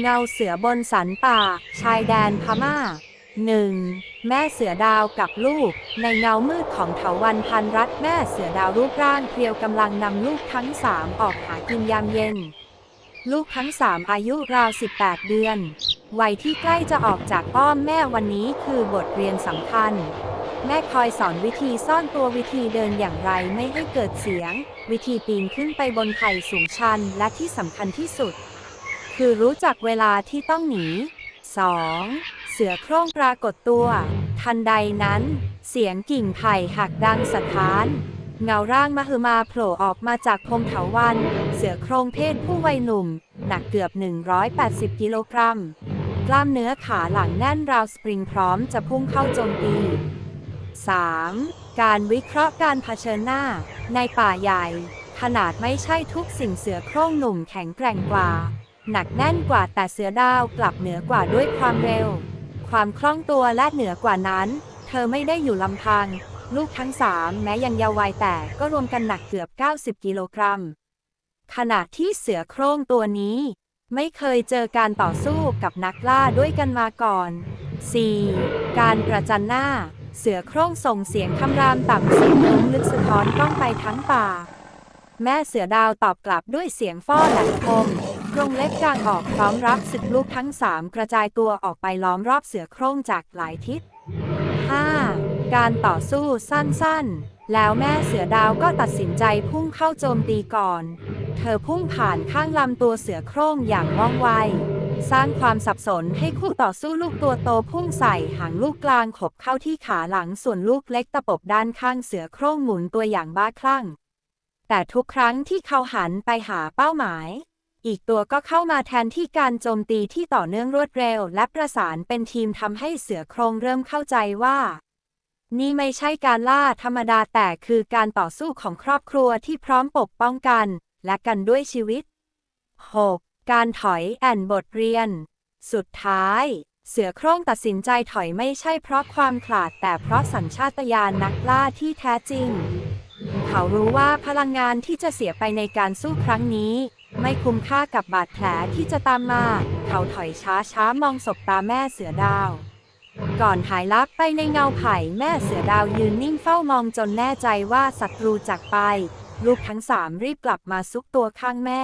เงาเสือบนสันป่า ชายแดนพม่าหนึ่งแม่เสือดาวกับลูก ในเงามืดของเถาวันพันรัตแม่เสือดาวรูปร่างเพรียวกำลังนำลูกทั้งสามออกหากินยามเย็น ลูกทั้งสามอายุราว 18 เดือน วัยที่ใกล้จะออกจากอ้อมแม่วันนี้คือบทเรียนสำคัญ แม่คอยสอนวิธีซ่อนตัววิธีเดินอย่างไรไม่ให้เกิดเสียง วิธีปีนขึ้นไปบนไผ่สูงชันและที่สำคัญที่สุด คือรู้จักเวลาที่ต้องหนี 2. เสือโคร่งปรากฏตัว ทันใดนั้น เสียงกิ่งไผ่หักดังสะท้าน เงาร่างมหึมาโผล่ออกมาจากพงเถาวัน เสือโคร่งเพศผู้วัยหนุ่ม หนักเกือบ 180 กิโลกรัม กล้ามเนื้อขาหลังแน่นราวสปริงพร้อมจะพุ่งเข้าโจมตี 3. การวิเคราะห์การเผชิญหน้า ในป่าใหญ่ ขนาดไม่ใช่ทุกสิ่งเสือโคร่งหนุ่มแข็งแกร่งกว่า หนักแน่นกว่าแต่เสือดาวกลับเหนือกว่าด้วยความเร็ว ความคล่องตัวและเหนือกว่านั้น เธอไม่ได้อยู่ลำพัง ลูกทั้งสามแม้ยังเยาว์วัยแต่ก็รวมกันหนักเกือบ 90 กิโลกรัม ขณะที่เสือโคร่งตัวนี้ ไม่เคยเจอการต่อสู้กับนักล่าด้วยกันมาก่อน 4. การประจันหน้า เสือโคร่งส่งเสียงคำรามต่ำเสียงทุ้มลึกสะท้อนกล้องไปทั้งป่า แม่เสือดาวตอบกลับด้วยเสียงฟ้อแหลมคม รงเล็กกลางออกพร้อมรับศึกลูกทั้งสามกระจายตัวออกไปล้อมรอบเสือโคร่งจากหลายทิศ 5. การต่อสู้สั้นๆ แล้วแม่เสือดาวก็ตัดสินใจพุ่งเข้าโจมตีก่อน เธอพุ่งผ่านข้างลำตัวเสือโคร่งอย่างว่องไว สร้างความสับสนให้คู่ต่อสู้ลูกตัวโตพุ่งใส่หางลูกกลางขบเข้าที่ขาหลังส่วนลูกเล็กตะปบด้านข้างเสือโคร่งหมุนตัวอย่างบ้าคลั่ง แต่ทุกครั้งที่เขาหันไปหาเป้าหมาย อีกตัวก็เข้ามาแทนที่การโจมตีที่ต่อเนื่องรวดเร็ว และประสานเป็นทีมทำให้เสือโครงเริ่มเข้าใจว่า นี่ไม่ใช่การล่าธรรมดาแต่คือการต่อสู้ของครอบครัวที่พร้อมปกป้องกัน และกันด้วยชีวิต 6. การถอยแอนบทเรียน สุดท้าย เสือโคร่งตัดสินใจถอยไม่ใช่เพราะความขลาดแต่เพราะสัญชาตญาณนักล่าที่แท้จริง เขารู้ว่าพลังงานที่จะเสียไปในการสู้ครั้งนี้ ไม่คุ้มค่ากับบาดแผลที่จะตามมา เขาถอยช้าช้ามองศพตาแม่เสือดาว ก่อนหายลับไปในเงาไผ่แม่เสือดาวยืนนิ่งเฝ้ามองจนแน่ใจว่าศัตรูจากไป ลูกทั้งสามรีบกลับมาซุกตัวข้างแม่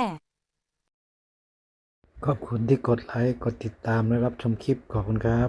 ขอบคุณที่กดไลค์ กดติดตามและรับชมคลิปขอบคุณครับ